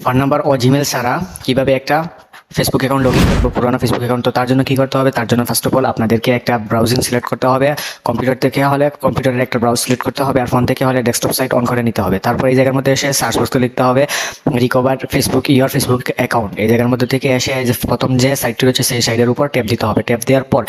Phone number ও Gmail ছাড়া কীভাবে একটা ফেসবুক অ্যাকাউন্ট লগ ইন করব, পুরোনো ফেসবুক অ্যাকাউন্ট তো তার জন্য কী করতে হবে? তার জন্য ফার্স্ট অফ অল আপনাদেরকে একটা ব্রাউজিং সিলেক্ট করতে হবে। কম্পিউটার থেকে হলে কম্পিউটারের একটা ব্রাউজ সিলেক্ট করতে হবে, আর ফোন থেকে হলে ডেস্কটপ সাইট অন করে নিতে হবে। তারপর এই জায়গার মধ্যে এসে সার্চ বক্সে লিখতে হবে recover Facebook your Facebook account এই জায়গার মধ্যে থেকে এসে প্রথম যে সাইটটি রয়েছে, সেই সাইটের উপর ট্যাপ দিতে হবে। ট্যাপ দেওয়ার পর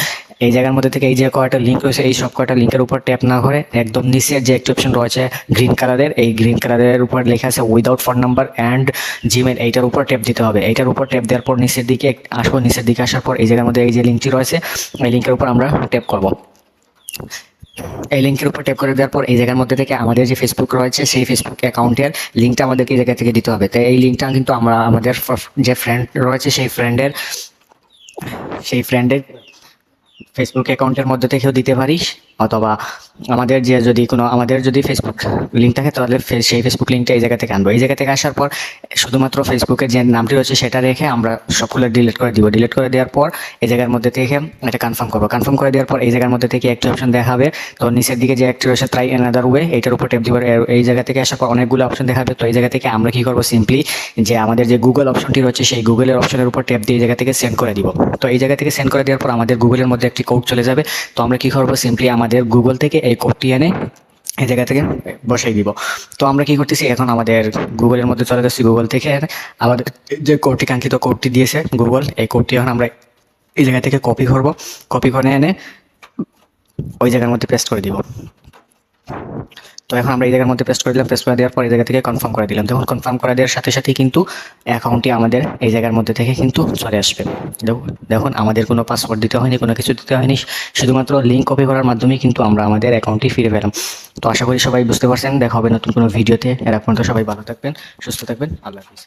এই জায়গার মধ্যে থেকে এই যে কয়টা লিঙ্ক রয়েছে, এই সব কয়টা লিঙ্কের উপর ট্যাপ না করে একদম নিচের যে একটি অপশন রয়েছে গ্রিন কালারের এই গ্রিন কালারের উপর লেখা আছে without phone number and Gmail এইটার উপর ট্যাপ দিতে হবে। এইটার উপর ট্যাপ দেওয়ার পর নিচের দিকে আসব, নিচের দিকে আসার পর এই জায়গার মধ্যে এই যে লিঙ্কটি রয়েছে, এই লিঙ্কের উপর আমরা ট্যাপ করব। এই লিঙ্কের উপর ট্যাপ করে দেওয়ার পর এই জায়গার মধ্যে থেকে আমাদের যে ফেসবুক রয়েছে, সেই ফেসবুক অ্যাকাউন্টের লিঙ্কটা আমাদেরকে এই জায়গা থেকে দিতে হবে। তাই এই লিঙ্কটা কিন্তু আমরা, আমাদের যে ফ্রেন্ড রয়েছে, সেই ফ্রেন্ডের সেই ফ্রেন্ডের ফেসবুক অ্যাকাউন্টের মধ্যে থেকেও দিতে পারিস। অথবা আমাদের যে যদি কোনো, আমাদের যদি ফেসবুক লিঙ্ক থাকে, তাহলে সেই ফেসবুক লিঙ্কটা এই জায়গা থেকে আনব। এই জায়গা থেকে আসার পর শুধুমাত্র ফেসবুকের যে নামটি রয়েছে, সেটা রেখে আমরা সবগুলো ডিলিট করে দিব। ডিলিট করে দেওয়ার পর এই জায়গার মধ্যে থেকে এটা কনফার্ম করব। কনফার্ম করে দেওয়ার পর এই জায়গার মধ্যে থেকে একটি অপশন দেখাবে। তো নিচের দিকে যে একটি রয়েছে ট্রাই অ্যানাদার ওয়ে এইটার উপর টেপ দিব। এই জায়গা থেকে আসার পর অনেকগুলো অপশন দেখাবে। তো এই জায়গা থেকে আমরা কি করব? সিম্পলি যে আমাদের যে গুগল অপশনটি রয়েছে, সেই গুগলের অপশনের উপর ট্যাপ দিয়ে এই জায়গা থেকে সেন্ড করে দিব। তো এই জায়গা থেকে সেন্ড করে দেওয়ার পর আমাদের গুগলের মধ্যে একটি কোড চলে যাবে। তো আমরা কি করব? সিম্পলি আমাদের গুগল থেকে এই কোডটি এনে এই জায়গা থেকে বসাই দিব। তো আমরা কি করতেছি? এখন আমাদের গুগলের মধ্যে চলে যাচ্ছি। গুগল থেকে আমাদের যে কোডটি কাঙ্ক্ষিত কোডটি দিয়েছে গুগল এই কোডটি এখন আমরা এই জায়গা থেকে কপি করব। কপি করে এনে ওই জায়গার মধ্যে পেস্ট করে দিব। তো এখন আমরা এই জায়গার মধ্যে পেস্ট করে দিলাম পেস্ট করে দেওয়ার পর এই জায়গা থেকে কনফার্ম করে দিলাম। যখন কনফার্ম করে দেওয়ার সাথে সাথেই কিন্তু অ্যাকাউন্টটি আমাদের এই জায়গার মধ্যে থেকে কিন্তু চলে আসবে। দেখুন আমাদের কোনো পাসওয়ার্ড দিতে হয়নি, কোনো কিছু দিতে হয়নি, শুধুমাত্র লিঙ্ক কপি করার মাধ্যমেই কিন্তু আমরা আমাদের অ্যাকাউন্টটি ফিরে পেলাম। তো আশা করি সবাই বুঝতে পারছেন, দেখা হবে নতুন কোনো ভিডিওতে এর পর্যন্ত সবাই ভালো থাকবেন, সুস্থ থাকবেন, আল্লাহ হাফিজ।